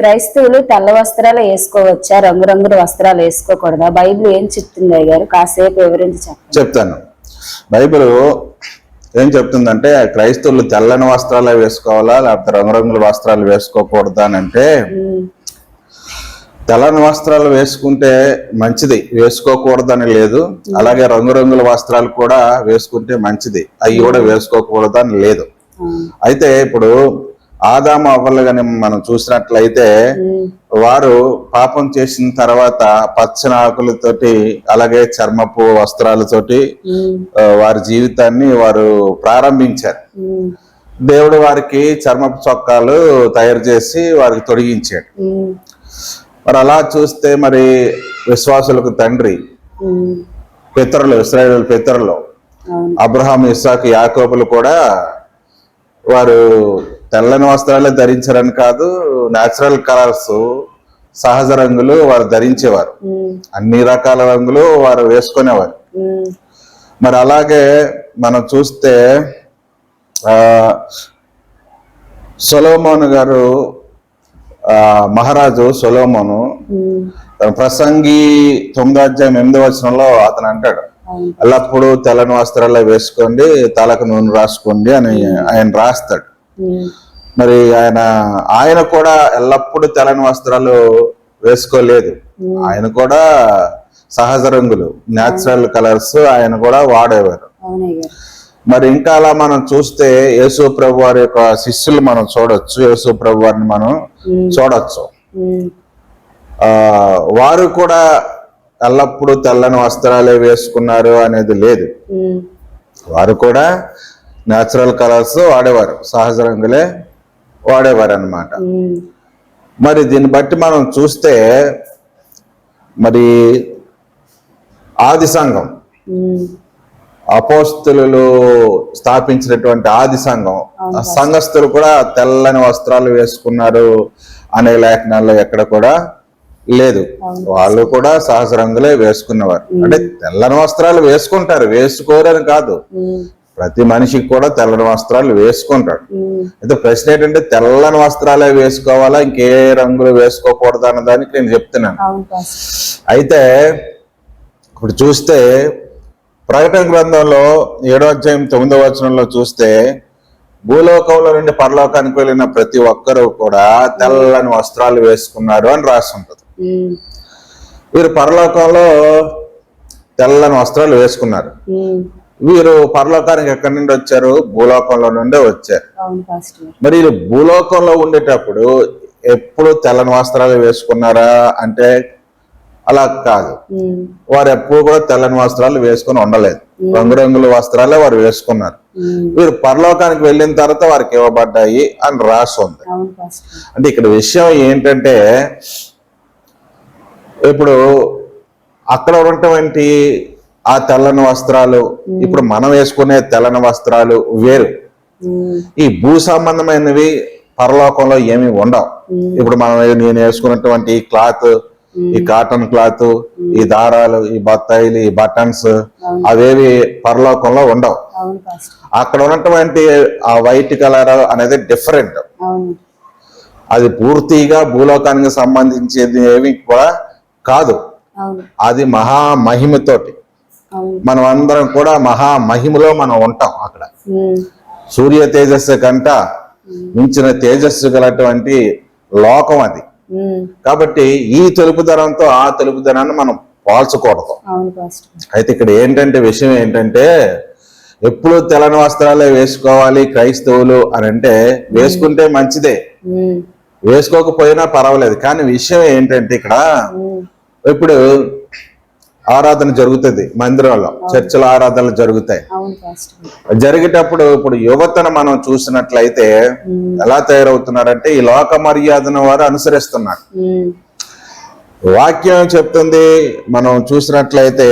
క్రైస్తవులు తెల్ల వస్త్రాలు వేసుకోవచ్చా? రంగురంగుల వస్త్రాలు వేసుకోకూడదా? బైబిల్ ఏం చెప్తుంది అయ్య గారు కాసేపు వివరించి చెప్పండి. చెప్తాను. బైబిల్ ఏం చెప్తుందంటే క్రైస్తవులు తెల్లని వస్త్రాలు వేసుకోవాలా? లేకపోతే రంగురంగుల వస్త్రాలు వేసుకోకూడదా అని అంటే తెల్లని వస్త్రాలు వేసుకుంటే మంచిది. వేసుకోకూడదని లేదు. అలాగే రంగురంగుల వస్త్రాలు కూడా వేసుకుంటే మంచిది. అవి కూడా వేసుకోకూడదని లేదు. అయితే ఇప్పుడు ఆదాము అవ్వలు కానీ మనం చూసినట్లయితే వారు పాపం చేసిన తర్వాత పచ్చని ఆకులతోటి అలాగే చర్మపు వస్త్రాలతోటి వారి జీవితాన్ని వారు ప్రారంభించారు. దేవుడు వారికి చర్మపు చొక్కాలు తయారు చేసి వారికి తొడిగించాడు. మరి అలా చూస్తే మరి విశ్వాసులకు తండ్రి పితరులు ఇస్రాయేల్ పితరులు అబ్రహాం ఇస్సాక్ యాకోబులు కూడా వారు తెల్లని వస్త్రాలే ధరించారని కాదు నేచురల్ కలర్స్ సహజ రంగులు వారు ధరించేవారు. అన్ని రకాల రంగులు వారు వేసుకునేవారు. మరి అలాగే మనం చూస్తే ఆ సొలోమోను గారు ఆ మహారాజు సొలోమోను ప్రసంగి తొమ్మిదో అధ్యాయం ఎనిమిదో వచనంలో అతను అంటాడు. అవును. ఎల్లప్పుడూ తెల్లని వస్త్రాలు వేసుకోండి తలకు నూనె రాసుకోండి అని ఆయన రాస్తాడు. మరి ఆయన ఆయన కూడా ఎల్లప్పుడూ తెల్లని వస్త్రాలు వేసుకోలేదు. ఆయన కూడా సహజ రంగులు న్యాచురల్ కలర్స్ ఆయన కూడా వాడేవారు. మరి ఇంకా అలా మనం చూస్తే యేసు ప్రభు వారి యొక్క శిష్యులు మనం చూడొచ్చు యేసు ప్రభు వారిని మనం చూడొచ్చు. ఆ వారు కూడా ఎల్లప్పుడూ తెల్లని వస్త్రాలే వేసుకున్నారు అనేది లేదు. వారు కూడా న్యాచురల్ కలర్స్ వాడేవారు. సహజ రంగులే వాడేవారు అనమాట మరి దీన్ని బట్టి మనం చూస్తే మరి ఆది సంఘం. అపోస్తులు స్థాపించినటువంటి ఆది సంఘం. ఆ సంఘస్థులు కూడా తెల్లని వస్త్రాలు వేసుకున్నారు అనే లేఖనాల్లో ఎక్కడ కూడా లేదు. వాళ్ళు కూడా సహజ రంగులే వేసుకున్నవారు. అంటే తెల్లని వస్త్రాలు వేసుకుంటారు. వేసుకోరని కాదు. ప్రతి మనిషికి కూడా తెల్లని వస్త్రాలు వేసుకుంటాడు. అయితే ప్రశ్న ఏంటంటే తెల్లని వస్త్రాలే వేసుకోవాలా? ఇంకే రంగులు వేసుకోకూడదు అన్న దానికి నేను చెప్తున్నాను. అయితే ఇప్పుడు చూస్తే ప్రకటన గ్రంథంలో ఏడో అధ్యాయం తొమ్మిదో వచనంలో చూస్తే భూలోకంలో నుండి పరలోకానికి వెళ్ళిన ప్రతి ఒక్కరూ కూడా తెల్లని వస్త్రాలు వేసుకున్నారు అని రాసి ఉంటుంది. వీరు పరలోకంలో తెల్లని వస్త్రాలు వేసుకున్నారు. వీరు పరలోకానికి ఎక్కడి నుండి వచ్చారు? భూలోకంలో నుండే వచ్చారు. మరి భూలోకంలో ఉండేటప్పుడు ఎప్పుడు తెల్లని వస్త్రాలు వేసుకున్నారా? అంటే అలా కాదు. వారు ఎప్పుడు కూడా తెల్లని వస్త్రాలు వేసుకొని ఉండలేదు. రంగురంగుల వస్త్రాలే వారు వేసుకున్నారు. వీరు పరలోకానికి వెళ్ళిన తర్వాత వారికి ఇవ్వబడ్డాయి అని రాసి ఉంది. అంటే ఇక్కడ విషయం ఏంటంటే ఇప్పుడు అక్కడ ఉన్నటువంటి ఆ తెల్లని వస్త్రాలు ఇప్పుడు మనం వేసుకునే తెల్లని వస్త్రాలు వేరు. ఈ భూ సంబంధమైనవి పరలోకంలో ఏమి ఉండవు. ఇప్పుడు మనం నేను వేసుకున్నటువంటి ఈ క్లాత్ ఈ కాటన్ క్లాత్ ఈ దారాలు ఈ బత్తాయిలు ఈ బటన్స్ అవేవి పరలోకంలో ఉండవు. అక్కడ ఉన్నటువంటి ఆ వైట్ కలర్ అనేది డిఫరెంట్. అది పూర్తిగా భూలోకానికి సంబంధించేది ఏమి కూడా కాదు. అది మహా మహిమతోటి. అవును మనం అందరం కూడా మహా మహిమలో మనం ఉంటాం అక్కడ. సూర్య తేజస్సు కంట మించిన తేజస్సు గలటువంటి లోకం అది. కాబట్టి ఈ తెలుపుదనంతో ఆ తెలుపుదనాన్ని మనం పోల్చకూడదు. అయితే ఇక్కడ ఏంటంటే విషయం ఏంటంటే ఎప్పుడు తెల్లని వస్త్రాలే వేసుకోవాలి క్రైస్తవులు అని అంటే వేసుకుంటే మంచిదే. వేసుకోకపోయినా పర్వాలేదు. కానీ విషయం ఏంటంటే ఇక్కడ ఇప్పుడు ఆరాధన జరుగుతుంది మందిరంలో చర్చల ఆరాధనలు జరుగుతాయి. జరిగేటప్పుడు ఇప్పుడు యువతను మనం చూసినట్లయితే ఎలా తయారవుతున్నారంటే ఈ లోక మర్యాదను వారు అనుసరిస్తున్నారు. వాక్యం చెప్తుంది మనం చూసినట్లయితే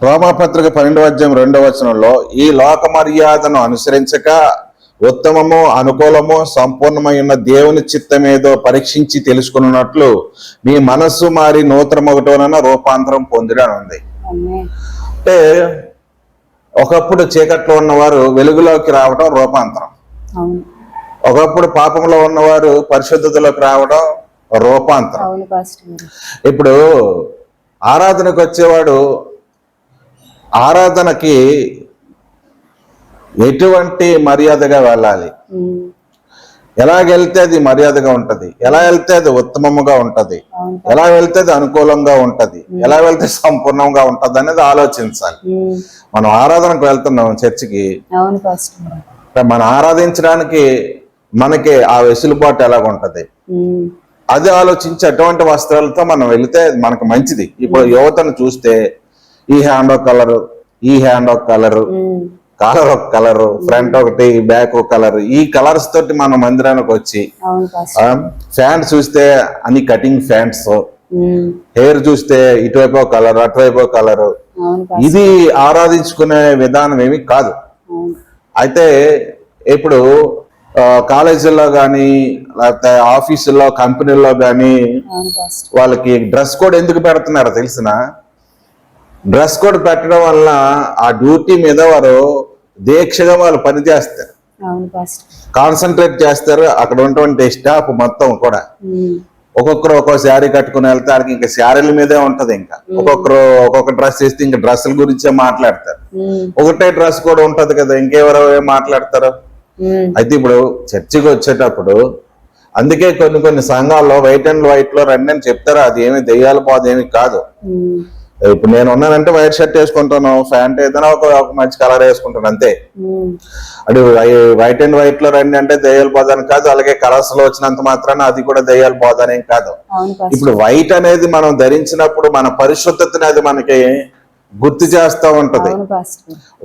రోమాపత్రిక పన్నెండు అధ్యాయం రెండవ వచనంలో ఈ లోక మర్యాదను అనుసరించక ఉత్తమము అనుకూలము సంపూర్ణమై ఉన్న దేవుని చిత్తమేదో పరీక్షించి తెలుసుకున్నట్లు మీ మనస్సు మారి నూతనం ఒకటోనన్న రూపాంతరం పొందిడి ఉంది అంటే ఒకప్పుడు చీకట్లో ఉన్నవారు వెలుగులోకి రావడం రూపాంతరం. ఒకప్పుడు పాపంలో ఉన్నవారు పరిశుద్ధతలోకి రావడం రూపాంతరం. ఇప్పుడు ఆరాధనకు వచ్చేవాడు ఆరాధనకి ఎటువంటి మర్యాదగా వెళ్ళాలి? ఎలా వెళ్తే అది మర్యాదగా ఉంటది? ఎలా వెళ్తే అది ఉత్తమముగా ఉంటది? ఎలా వెళ్తే అది అనుకూలంగా ఉంటది? ఎలా వెళ్తే సంపూర్ణంగా ఉంటది అనేది ఆలోచించాలి. మనం ఆరాధనకు వెళ్తున్నాం చర్చికి. మనం ఆరాధించడానికి మనకి ఆ వెసులుబాటు ఎలాగ ఉంటది అది ఆలోచించి అటువంటి వస్త్రాలతో మనం వెళితే మనకు మంచిది. ఇప్పుడు యువతను చూస్తే ఈ హ్యాండ్ ఒక కలరు ఈ హ్యాండ్ ఒక కలరు కాలర్ ఒక కలరు ఫ్రంట్ ఒకటి బ్యాక్ ఒక కలర్ ఈ కలర్స్ తోటి మన మందిరానికి వచ్చి అవును పాస్టర్ ఫ్యాంట్ చూస్తే అన్ని కటింగ్ ఫ్యాంట్స్ హెయిర్ చూస్తే ఇటువైపు కలర్ అటువైపు కలరు ఇది ఆరాధించుకునే విధానం ఏమి కాదు. అయితే ఇప్పుడు కాలేజీల్లో కానీ లేకపోతే ఆఫీసుల్లో కంపెనీల్లో కానీ వాళ్ళకి డ్రెస్ కోడ్ ఎందుకు పెడుతున్నారో తెలిసిన డ్రెస్ కోడ్ పెట్టడం వల్ల ఆ డ్యూటీ మీద వారు దీక్షగా వాళ్ళు పనిచేస్తారు కాన్సన్ట్రేట్ చేస్తారు. అక్కడ ఉన్నటువంటి స్టాఫ్ మొత్తం కూడా. ఒక్కొక్కరు ఒక్కొక్క శారీ కట్టుకుని వెళ్తే వాళ్ళకి ఇంకా శారీల మీదే ఉంటది ఇంకా. ఒక్కొక్కరు ఒక్కొక్క డ్రెస్ వేస్తే ఇంకా డ్రెస్సుల గురించే మాట్లాడతారు. ఒకటే డ్రెస్ కూడా ఉంటది కదా ఇంకెవరో మాట్లాడతారు? అయితే ఇప్పుడు చర్చికి వచ్చేటప్పుడు అందుకే కొన్ని కొన్ని సంఘాల్లో వైట్ అండ్ వైట్లో రండి అని చెప్తారు. అది ఏమి దెయ్యాల పోదు ఏమి కాదు. ఇప్పుడు నేను ఉన్నానంటే వైట్ షర్ట్ వేసుకుంటాను ప్యాంట్ ఏదైనా ఒక మంచి కలర్ వేసుకుంటాను అంతే. అది వైట్ అండ్ వైట్లో రండి అంటే దెయ్యాలు పోదని కాదు అలాగే కలర్స్లో వచ్చినంత మాత్రాన అది కూడా దెయ్యాలు పోదనేం కాదు. ఇప్పుడు వైట్ అనేది మనం ధరించినప్పుడు మన పరిశుద్ధతని అది మనకి గుర్తు చేస్తూ ఉంటది.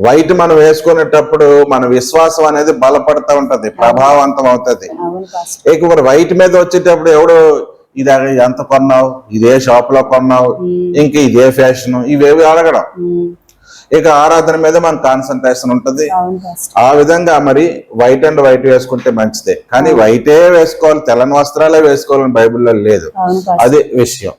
వైట్ మనం వేసుకునేటప్పుడు మన విశ్వాసం అనేది బలపడతా ఉంటది ప్రభావవంతం అవుతది. ఇక వైట్ మీద వచ్చేటప్పుడు ఎవడు ఇది ఎంత కొన్నావు? ఇదే షాప్లో కొన్నావు ఇంకా ఇదే ఫ్యాషన్ ఇవేవి అడగడం. ఇక ఆరాధన మీద మన కాన్సన్ట్రేషన్ ఉంటది. ఆ విధంగా మరి వైట్ అండ్ వైట్ వేసుకుంటే మంచిదే. కానీ వైటే వేసుకోవాలి తెల్లని వస్త్రాలే వేసుకోవాలని బైబిల్లో లేదు. అదే విషయం.